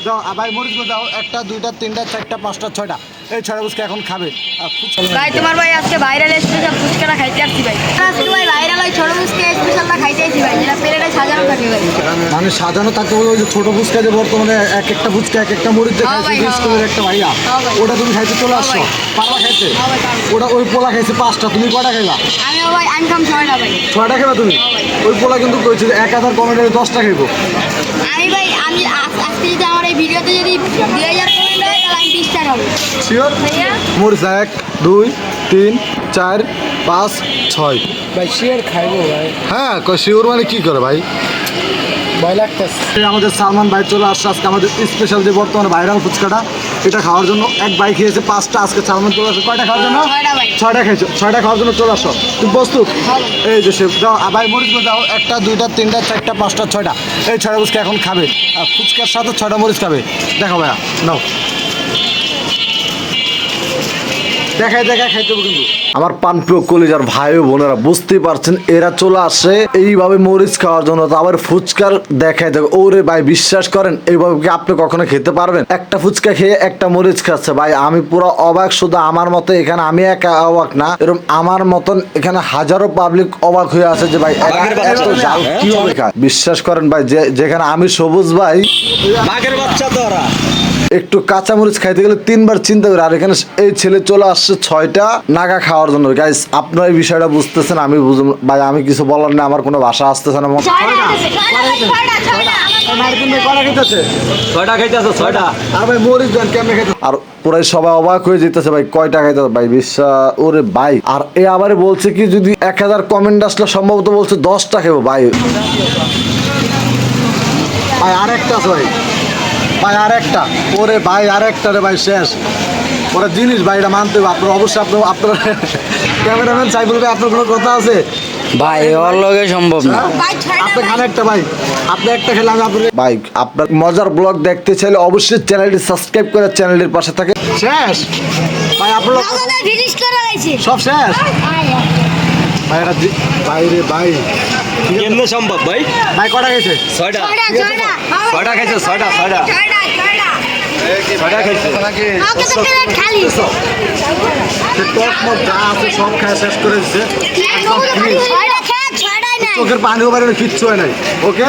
আ, ভাই মরিচগুলো দাও। একটা দুইটা তিনটা চারটা পাঁচটা ছয়টা। এই ছয়টা বুঝকে এখন খাবে। ভাই তোমার ভাই আজকে ভাইরাল এসেছে ফুচকাটা খাইতে আসছি ভাই। ভাই ভাইরাল ওই ছোট ফুচকা স্পেশালটা খাইতে আসছি ভাই যেটা প্লেটে সাজানো থাকে ভাই মানে সাজানো থাকতে বলে ওই যে ছোট ফুচকা যে বর্তমানে এক একটা ফুচকা এক একটা মরিচ যে হ্যাঁ খাইছে হ্যাঁ স্কুলের একটা ভাইয়া হ্যাঁ ওটা তুমি খাইতে চলে আসছো। পারবা খাইতে। ওটা ওই পোলা খাইছে পাঁচটা তুমি কটা খাইলা? আমি আমি ছয়টা ভাই। খাইবা তুমি? ওই পোলা কিন্তু কইছে এক হাজার কমেন্টে দশটা খাইবো। আমি ভাই আমি আজকে যদি আমার এই ভিডিওতে যদি দুই হাজার কমেন্ট হয় তাহলে আমি বিশটা খাব। শিওর মরিচ এক দুই তিন চার পাঁচ ছয়। ভাই শিয়ার খাইবো ভাই। হ্যাঁ কই শিওর মানে কি করে ভাই? ভয় লাগতেছে। আমাদের সালমান ভাই চলে আসছে আজকে আমাদের স্পেশাল যে বর্তমানে ভাইরাল ফুচকাটা এটা খাওয়ার জন্য এক বাইক খেয়েছে পাঁচটা আজকে সালমান চলে আসছে। কয়টা খাওয়ার জন্য? ছয়টা খেয়েছো। ছয়টা খাওয়ার জন্য চলে আসো। তুমি প্রস্তুত? এই যে সে যাও ভাই মরিচ যাও একটা দুইটা তিনটা চারটা পাঁচটা ছয়টা। এই ছয়টা ফুচকা এখন খাবে। আর ফুচকার সাথে ছয়টা মরিচ খাবে। দেখো ভাইয়া নাও। দেখাই দেখাই খাইতে হবে কিন্তু। আমার পানপ্রিয় কলিজার ভাই ও বোনেরা বুঝতেই পারছেন এরা চলে আসে এইভাবে মরিচ খাওয়ার জন্য। তো আবার ফুচকার দেখাই দেবে ওরে ভাই বিশ্বাস করেন এইভাবে কি আপনি কখনো খেতে পারবেন? একটা ফুচকা খেয়ে একটা মরিচ খাচ্ছে। ভাই আমি পুরো অবাক শুধু আমার মতো এখানে আমি একা অবাক না এরকম আমার মতন এখানে হাজারো পাবলিক অবাক হয়ে আছে যে ভাই এরা এত জাল কীভাবে খায়? বিশ্বাস করেন ভাই যে যেখানে আমি সবুজ ভাই বাঘের বাচ্চা তো ওরা। একটু কাঁচামরিচ খাইতে গেলে তিনবার চিন্তা করে আর এখানে এই ছেলে চলে আসছে ছয়টা নাগা খাওয়ার জন্য। গাইস আপনারা এই বিষয়টা বুঝতেছেন আমি বুঝুন ভাই আমি কিছু বলার না আমার কোনো ভাষা আসতেছে না খাইতেছে। আর ভাই মরিচ খাইতে আর পুরাই সবাই অবাক হয়ে যেতেছে ভাই কয়টা খাইতে ভাই বিশ্বাস ওরে ভাই। আর এ আবার বলছে কি যদি এক হাজার কমেন্ট আসলে সম্ভবত বলছে দশটা খেবো ভাই। ভাই আর একটা আছে ভাই। ভাই আর একটা ওরে ভাই আর একটা রে ভাই শেষ। ওরা জিনিস ভাই এটা মানতে হবে। আপনার অবশ্যই আপনার আপনার ক্যামেরাম্যান সাইফুল ভাই আপনার কোনো কথা আছে? ভাই ওর লগে সম্ভব না। আপনি খান একটা ভাই। আপনি একটা খেলে আমি আপনার ভাই আপনার মজার ব্লগ দেখতে চাইলে অবশ্যই চ্যানেলটি সাবস্ক্রাইব করে চ্যানেলটির পাশে থাকে। শেষ। ভাই আপনার সব শেষ। ভাই এটা দি- ভাই কেমনে সম্ভব ভাই? ভাই কটা গেছে ছয়টা। ছয়টা ছয়টা। ছয়টা খাইছে ছয়টা খাইছে। টক মত যা আছে সব খায় শেষ করে দিচ্ছে চোখের পানিও বাইরে কিচ্ছু হয় নাই। ওকে?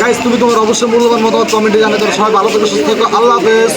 গাইস তুমি তোমার অবশ্যই মূল্যবান মতামত কমেন্টে জানাতে সবাই ভালো থেকে সুস্থ থাকো। আল্লাহ হাফেজ।